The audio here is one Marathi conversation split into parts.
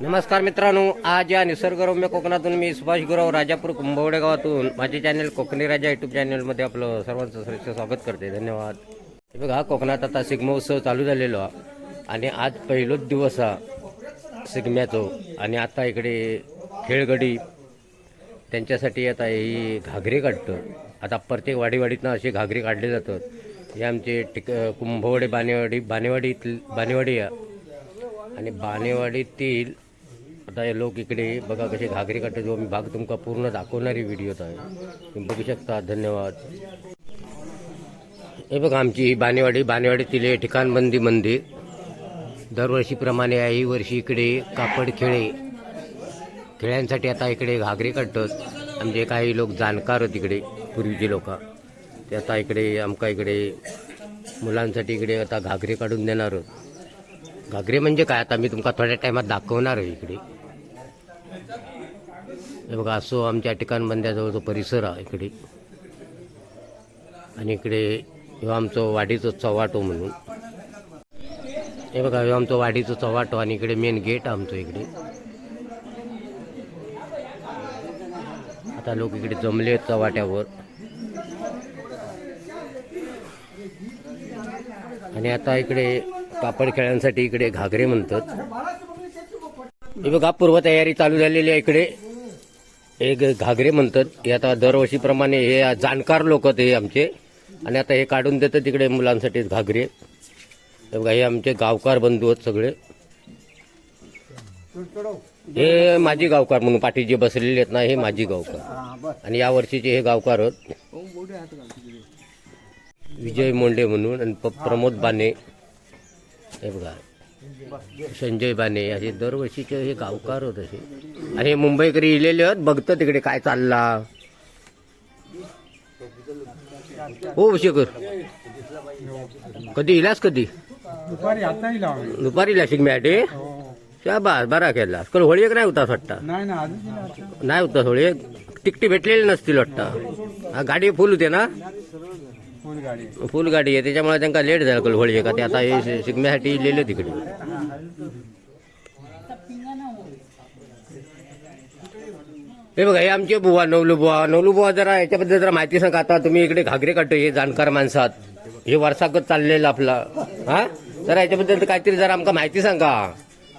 नमस्कार मित्रांनो आज या निसर्गरम्य कोकणातून मी सुभाष गुराव राजापूर कुंभवडे गावातून माझे चॅनल कोकणी राजा युट्यूब चॅनलमध्ये आपलं सर्वांचं श्रेष्ठ स्वागत करते. धन्यवाद. हे बघा कोकणात आता सिग्मोत्सव चालू झालेलो हा. आणि आज पहिलोच दिवस हा सिगम्याचो. आणि आता इकडे खेळगडी त्यांच्यासाठी आता ही घागरे काढतो आता प्रत्येक वाडीवाडीतनं असे घागरे काढले जातात. हे आमचे टिक कुंभवडे बानेवाडी बानेवाडीतील बानेवाडी आहे. आणि बानेवाडीतील आता हे लोक इकडे बघा कसे घागरे काढतात. जो मी भाग तुमका पूर्ण दाखवणारी व्हिडिओत आहे. तुम्ही बघू शकता. धन्यवाद. हे बघा आमची ही बानेवाडी बानेवाडीतील हे ठिकाणबंदी मंदिर. दरवर्षीप्रमाणे याही वर्षी इकडे कापड खेळे. खेळ्यांसाठी आता इकडे घागरे काढतात. म्हणजे काही लोक जाणकार आहेत इकडे पूर्वीचे लोक. ते आता इकडे आमका इकडे मुलांसाठी इकडे आता घागरे काढून देणार आहोत. घागरे म्हणजे काय? आता मी तुमका थोड्या टायमात दाखवणार आहे इकडे. हे बघा असो आमच्या ठिकाण जो परिसर आहे इकडे. आणि इकडे ह्यो आमचं वाडीचं चव्हाटो म्हणून. हे बघा ह्यो आमचं वाडीचं चव्हाटो आणि इकडे मेन गेट आमचं इकडे. आता लोक इकडे जमले आहेत चव्हाट्यावर. आणि आता इकडे कापड खेळांसाठी इकडे घागरे म्हणतात. हे बघा पूर्वतयारी चालू झालेली आहे इकडे. एक घागरे म्हणतात. हे आता दरवर्षीप्रमाणे हे जाणकार लोक ते आमचे. आणि आता हे काढून देतात तिकडे मुलांसाठी घागरे. हे बघा हे आमचे गावकार बंधू आहेत सगळे. हे माझी गावकार म्हणून पाठी जे बसलेले आहेत ना हे माझी गावकार. आणि या वर्षीचे हे गावकार आहेत. विजय मोंडे म्हणून आणि प- प्रमोद बाने. हे बघा. संजय बाने असे दरवर्षीचे हे गावकार होत असे. आणि मुंबईकरी इलेले आहेत बघतं तिकडे काय चालला. हो शेखर. कधी इलास कधी? दुपारी लाशिक मॅटे हो. बा बरा केला. कल होळी एक नाही होता वाटता? नाही होता होळी तिकटी भेटलेली नसतील वाटतं. गाडी फुल होते ना? फुल गाडी फुल गाडी आहे त्याच्यामुळे त्यांना लेट झाला कल होळी का ते आता हे शिकण्यासाठी लिहिलं तिकडे. हे बघा हे आमचे बुवा नवलू बुवा. नवलू बुवा जरा याच्याबद्दल जरा माहिती सांगा. आता तुम्ही इकडे घागरे काढतो हे जाणकार माणसात. हे वर्षागत चाललेलं आपला. हा? जरा याच्याबद्दल काहीतरी जरा आमका माहिती सांगा.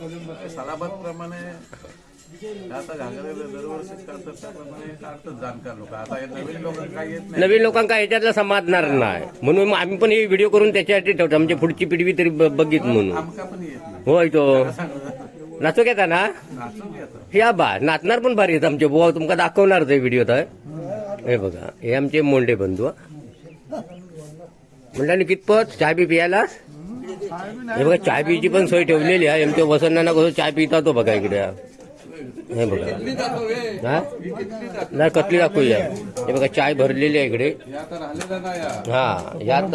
सलाबत प्रमाणे आता घागरे दरवर्षीच करतात त्याप्रमाणे काढतात जाणकार लोक. आता हे नवीन लोक काही येत नाही. नवीन लोकांका याच्यातलं समाजणार नाही. म्हणून मग आम्ही पण हे व्हिडिओ करून त्याच्यासाठी ठेवतो. म्हणजे पुढची पिढी तरी ब- बघित म्हणून. आमका पण येत नाही. होय तो. नाचू घेता ना नाचून येतं या बा नाचणार पण भारी आहेत आमचे बुवा. तुमका दाखवणार ते व्हिडिओ तर. हे बघा हे आमचे मोंडे बंधू हं. म्हणलं कितपत? चहा बी पियाला? हे बघा चहा पिची पण सोय ठेवलेली आहे. आमच्या वसंतांना कसं चहा पिता तो बघा इकडे. हे बघा. नाही कतली दाखवूया हे बघा चाय भरलेली आहे इकडे. हा या. हा यात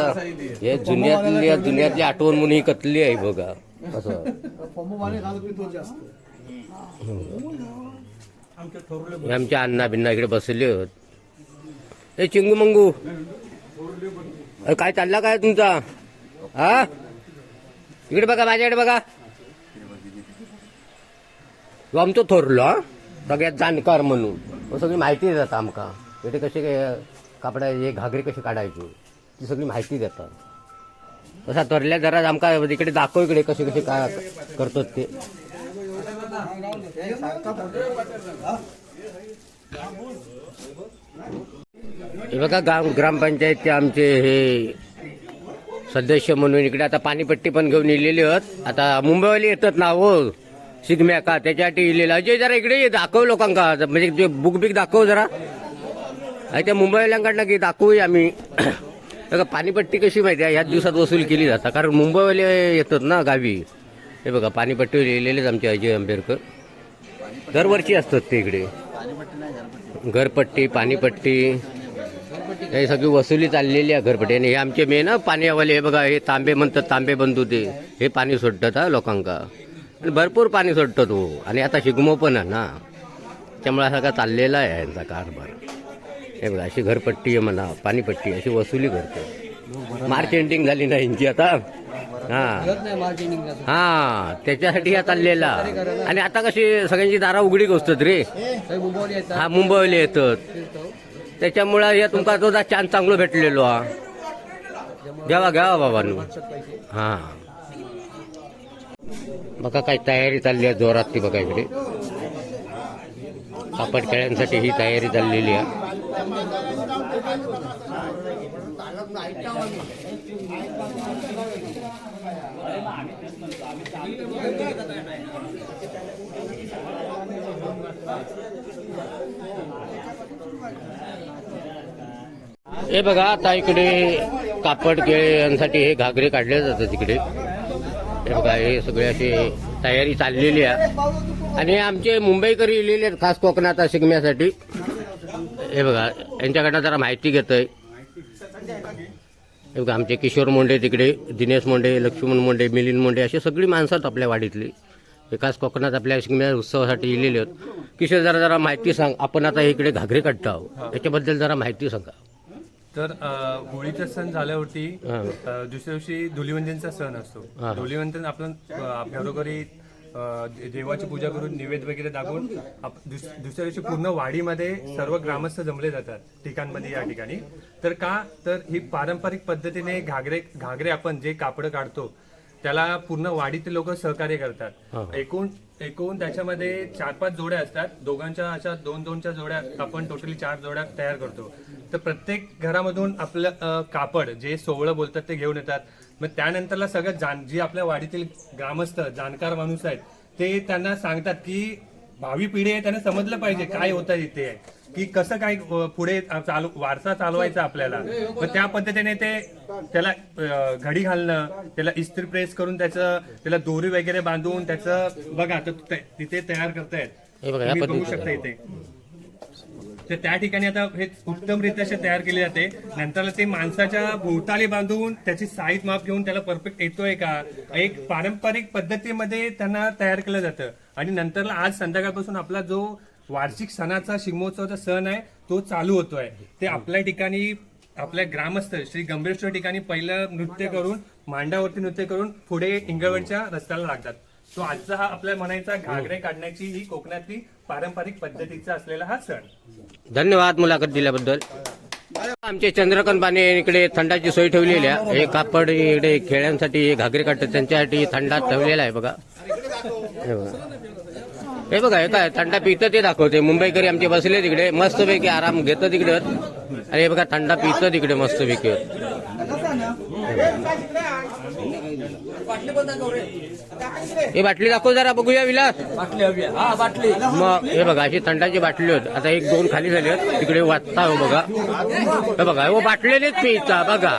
हे जुन्यातली जुन्यातली आठवण म्हणून ही कतली आहे बघा. असं. हे आमच्या अण्णा बिन्ना इकडे बसले होत हे चिंगू मंगू. अरे काय चालला काय तुमचा? हा? इकडे बघा माझ्याकडे बघा. ह्यो आमचो थोरलो हा? सगळ्यात जाणकार म्हणून. हो, सगळी माहिती देतात आमका. इकडे कसे काय कापडा हे घागरे कसे काढायचे? ती सगळी माहिती देतात. तसा थोरल्या जरा आमकां इकडे दाखव इकडे कसे कसे काय करतात ते. हे बघा गाव ग्रामपंचायतचे आमचे हे सदस्य म्हणून इकडे आता पाणीपट्टी पण घेऊन येलेले आहेत. आता मुंबईवाले येतात ना हो? शिगम्या का? त्याच्यासाठी इलेलं अजय जरा इकडे दाखव लोकांका. म्हणजे ते बुक बिक दाखव जरा. आणि त्या मुंबईवाल्यांकडनं की दाखवूया आम्ही बघा पाणीपट्टी कशी माहिती आहे? ह्याच दिवसात वसूल केली जातात कारण मुंबईवाले येतात ना गावी. हे बघा पाणीपट्टी लिहिलेलेच आमचे अजय आंबेडकर. दरवर्षी असतात ते इकडे. घरपट्टी पाणीपट्टी. हे सगळी वसुली चाललेली आहे घरपट्टी. आणि हे आमचे मेन पाणीवाले हे बघा हे तांबे म्हणतात तांबे बंधू ते. हे पाणी सोडतात हा लोकांका. आणि भरपूर पाणी सोडतो तो. आणि आता शिगमो पण आहे ना. त्यामुळे सगळा चाललेला आहे यांचा कारभार. हे बघा अशी घरपट्टी आहे म्हणा पाणीपट्टी अशी वसुली करते. मार्च एंडिंग झाली ना यांची आता. हा. हा त्याच्यासाठी हा चाललेला. आणि आता कशी सगळ्यांची दारा उघडी असतात रे. हा मुंबईला येतात. त्याच्यामुळं हे तुमका तो चान्स चांगलो भेटलेलो हा. घ्यावा घ्यावा बाबांनो. हा. बघा काय तयारी चालली आहे जोरात ती बघा इकडे. कापड खेळ्यांसाठी ही तयारी चाललेली आहे. हे बघा आता इकडे कापड केळ्यांसाठी हे घागरे काढले जातात इकडे. हे बघा हे सगळे असे तयारी चाललेली आहे. आणि आमचे मुंबईकर इलेले आहेत खास कोकणात शिकण्यासाठी. हे बघा यांच्याकडनं जरा माहिती घेतोय. हे बघा आमचे किशोर मुंडे तिकडे दिनेश मुंडे लक्ष्मण मुंडे मिलिंद मुंडे अशी सगळी माणसं आहेत आपल्या वाडीतली. विकास खास कोकणात आपल्या शिकण्या उत्सवासाठी इलेले आहेत. किशोर जरा जरा माहिती सांग. आपण आता इकडे घागरे काढतो आहोत. याच्याबद्दल जरा माहिती सांगा. तर अ, होळीचा सण झाल्यावरती. अ, दुसऱ्या दिवशी धुलिवंदनचा सण असतो. धुलिवंदन आपण अ, घरोघरी अ, दे- देवाची पूजा करून निवेद वगैरे दाखवून आप- दुस- दुसऱ्या दिवशी पूर्ण वाडीमध्ये सर्व ग्रामस्थ जमले जातात ठिकाणमध्ये या ठिकाणी तर का तर ही पारंपरिक पद्धतीने घागरे घागरे आपण जे कापड काढतो त्याला पूर्ण वाडीतील लोक सहकार्य. करतात एकूण एकूण त्याच्यामध्ये चार पाच जोड्या असतात. दोघांच्या अशा दोन दोनच्या जोड्या आपण टोटली चार जोड्या तयार करतो. तर प्रत्येक घरामधून आपलं कापड जे सोहळं बोलतात ते घेऊन येतात. मग त्यानंतरला सगळं जाण जी आपल्या वाडीतील ग्रामस्थ जाणकार माणूस आहेत ते त्यांना सांगतात की भावी पिढी आहे त्यांना समजलं पाहिजे काय होतं इथे. की कसं काय पुढे चालू वारसा चालवायचा आपल्याला. मग त्या पद्धतीने ते त्याला घडी घालणं त्याला इस्त्री प्रेस करून त्याचं त्याला दोरी वगैरे बांधून त्याचं बघा तर ते- तिथे तयार करतायत. हे बघा. शकता इथे. तर त्या ठिकाणी आता हे उत्तमरित्या असे तयार केले जाते. नंतर ते माणसाच्या भोवताली बांधून त्याची साईज माप घेऊन त्याला परफेक्ट येतोय का? एक पारंपरिक पद्धतीमध्ये त्यांना तयार केलं जातं. आणि नंतरला आज संध्याकाळपासून आपला जो वार्षिक सणाचा शिगमोत्सवाचा सण आहे तो चालू होतोय. ते आपल्या ठिकाणी आपल्या ग्रामस्थ श्री गंभीरेश्वर ठिकाणी पहिलं नृत्य करून मांडावरती नृत्य करून पुढे इंगळवणच्या रस्त्याला लागतात. तो आजचा हा आपल्या म्हणायचा घागरे काढण्याची ही कोकणातली पारंपरिक पद्धतीचा असलेला हा सण. धन्यवाद मुलाखत दिल्याबद्दल. आमचे चंद्रकांत बाने इकडे थंडाची सोय ठेवलेली आहे. हे कापड इकडे खेळ्यांसाठी हे घागरे काढतात त्यांच्यासाठी थंडात ठेवलेला आहे बघा. हे बघा. हे बघा हे काय थंडा पितं ते दाखवते. मुंबईकरी आमचे बसले तिकडे मस्तपैकी आराम घेतं तिकडे. आणि हे बघा थंडा पितं तिकडे मस्तपैकी. हे बाटली दाखव जरा बघूया विलास मग हे बघा अशी थंडाची बाटली होत आता एक दोन खाली झाली आहेत तिकडे वाचता हो बघा हे बघा हो बाटलेलेच पिता बघा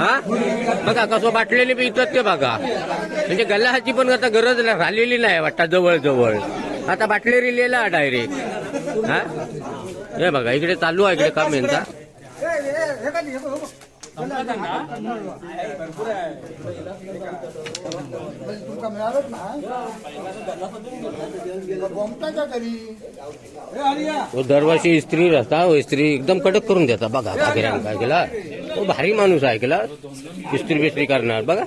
हा बघा कसं बाटलेले पितात ते बघा म्हणजे गल्लाची पण आता गरज नाही राहिलेली नाही वाटतं जवळ जवळ आता बाटले रिलेला डायरेक्ट हा हे बघा इकडे चालू आहे इकडे काम यांचा हो दरवर्षी स्त्री रस्ता हो स्त्री एकदम कडक करून देतात बघा घागऱ्यानं काय केला. हो भारी माणूस आहे केला इस्त्री बिस्त्री करणार. बघा.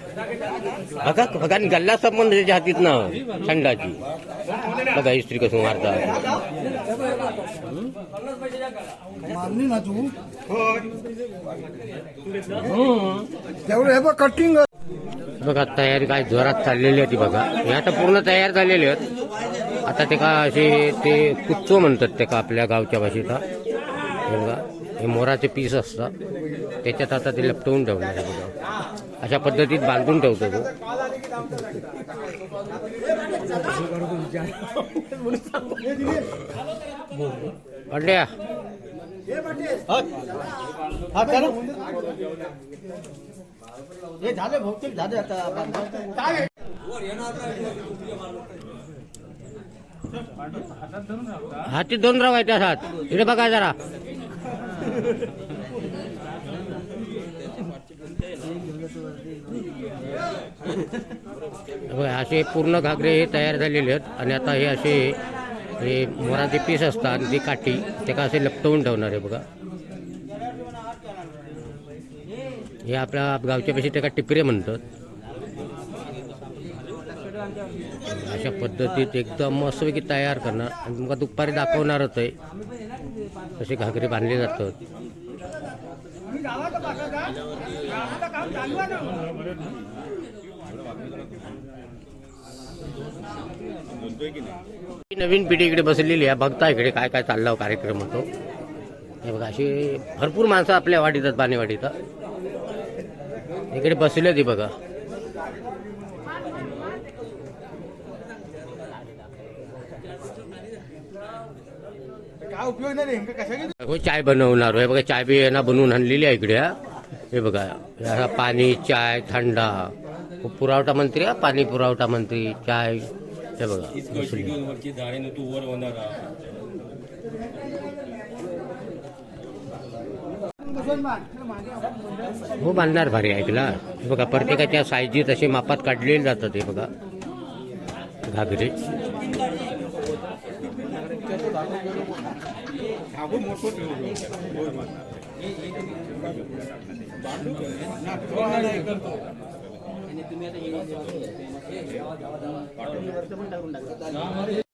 बघा बघा आणि गल्ला संबंध त्याच्या हातीत ना. थंडाची बघा इस्त्री कसं मारतात. मारली ना तू? तेवढं हे. बघ कटिंग बघा तयारी काय जोरात चाललेली आहे ती बघा. हे आता पूर्ण तयार झालेले आहेत. आता ते का असे ते कुच्चो म्हणतात ते का आपल्या गावच्या भाषेत. बघा हे मोराचे पीस असतात. त्याच्यात आता ते लपटवून ठेवणार आहे बघा. अशा पद्धतीत बांधून ठेवतो तो. पांड्या झाले भौतिक झाले आता हाती दोन राव आहेत हात. इकडे बघा जरा. असे पूर्ण घागरे हे तयार झालेले आहेत आणि आता हे असे हे मोराचे पीस असतात ती काठी ते का असे लपटवून ठेवणार आहे बघा. हे आपल्या गावच्या पेशी ते का टिपरे म्हणतात. अशा पद्धतीत एकदम मस्तपैकी तयार करणार. आणि तुमका दुपारी दाखवणारच आहे. तसे घागरे बांधले जातात. ही नवीन पिढी इकडे बसलेली आहे. बघता इकडे काय काय चाललं कार्यक्रम होतो. हे बघा अशी भरपूर माणसं आपल्या वाढीतात बाणेवाडीत इकडे बसले ती बघा. काय उपयोग नाही रे कशा हो चाय बनवणार हे. बघा चाय बी यांना बनवून आणलेली आहे इकडे हा. हे बघा ह्या पाणी चाय थंडा. पुरवठा मंत्री हा पाणी पुरवठा मंत्री चाय. हे बघा. हो बांधणार भारी ऐकला हे बघा प्रत्येकाच्या साईजी तसे मापात काढलेले जातात हे बघा. घागरे. నెత్తి మీద